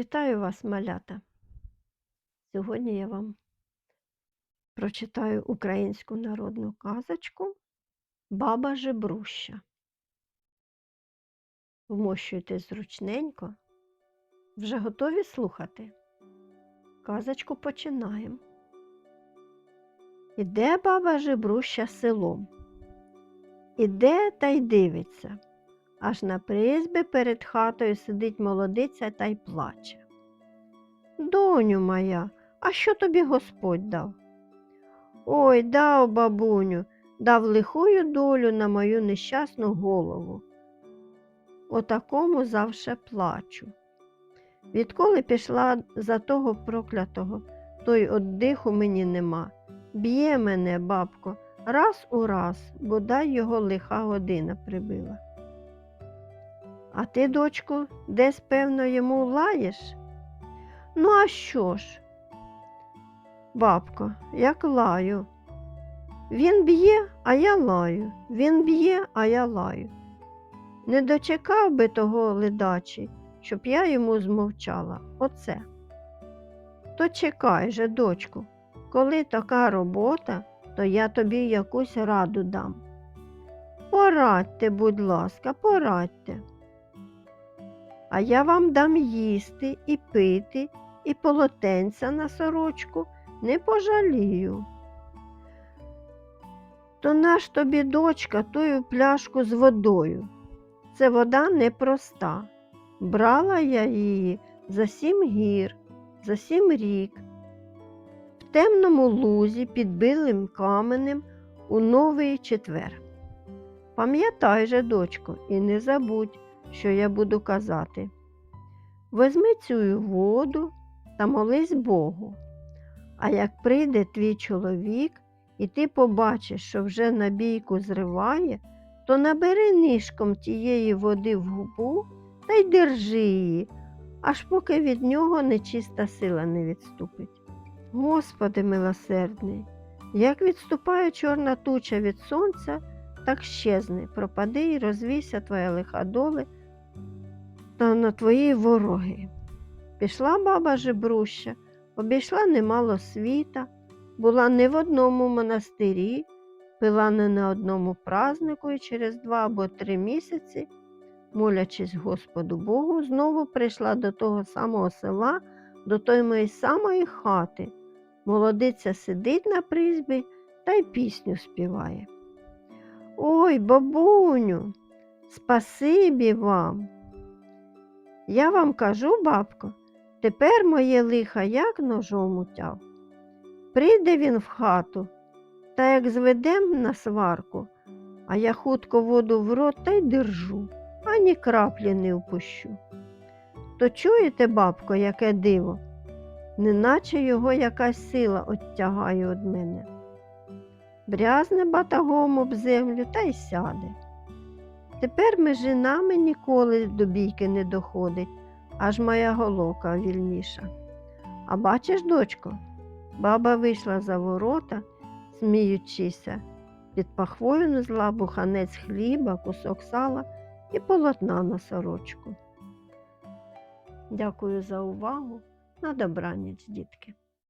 Вітаю вас, малята! Сьогодні я вам прочитаю українську народну казочку Баба Жебруща. Вмощуйтесь зручненько. Вже готові слухати? Казочку починаємо. Іде баба Жебруща селом. Іде та й дивиться. Аж на призьбі перед хатою сидить молодиця та й плаче. Доню моя, а що тобі Господь дав? Ой, дав, бабуню, дав лихую долю на мою нещасну голову. Отакому завше плачу. Відколи пішла за того проклятого, то й оддиху мені нема. Б'є мене, бабко, раз у раз, бодай його лиха година прибила. А ти, дочко, десь, певно, йому лаєш? Ну, а що ж? Бабко, як лаю. Він б'є, а я лаю. Він б'є, а я лаю. Не дочекав би того ледачі, щоб я йому змовчала. Оце. То чекай же, дочку, коли така робота, то я тобі якусь раду дам. Порадьте, будь ласка, порадьте. А я вам дам їсти і пити, і полотенця на сорочку не пожалію. То наш тобі дочка тою пляшку з водою. Це вода непроста. Брала я її за сім гір, за сім рік. В темному лузі під билим каменем у новий четвер. Пам'ятай же, дочко, і не забудь що я буду казати. Возьми цю воду та молись Богу. А як прийде твій чоловік, і ти побачиш, що вже набійку зриває, то набери нишком тієї води в губу та й держи її, аж поки від нього нечиста сила не відступить. Господи милосердний, як відступає чорна туча від сонця, так щезне, пропади й розвійся твоя лиха доли на твої вороги. Пішла баба жебруща, обійшла немало світа, була не в одному монастирі, пила не на одному празнику і через два або три місяці, молячись Господу Богу, знову прийшла до того самого села, до тої самої хати. Молодиця сидить на призбі та й пісню співає. Ой, бабуню, спасибі вам. Я вам кажу, бабко, тепер моє лиха як ножом утяв. Прийде він в хату, та як зведем на сварку, а я хутко воду в рот та й держу, ані краплі не впущу. То чуєте, бабко, яке диво, неначе його якась сила оттягає від мене. Брязне батагом об землю та й сяде. Тепер межі нами ніколи до бійки не доходить, аж моя головка вільніша. А бачиш, дочко, баба вийшла за ворота, сміючися, під пахвою незла буханець хліба, кусок сала і полотна на сорочку. Дякую за увагу. На добраніч, дітки.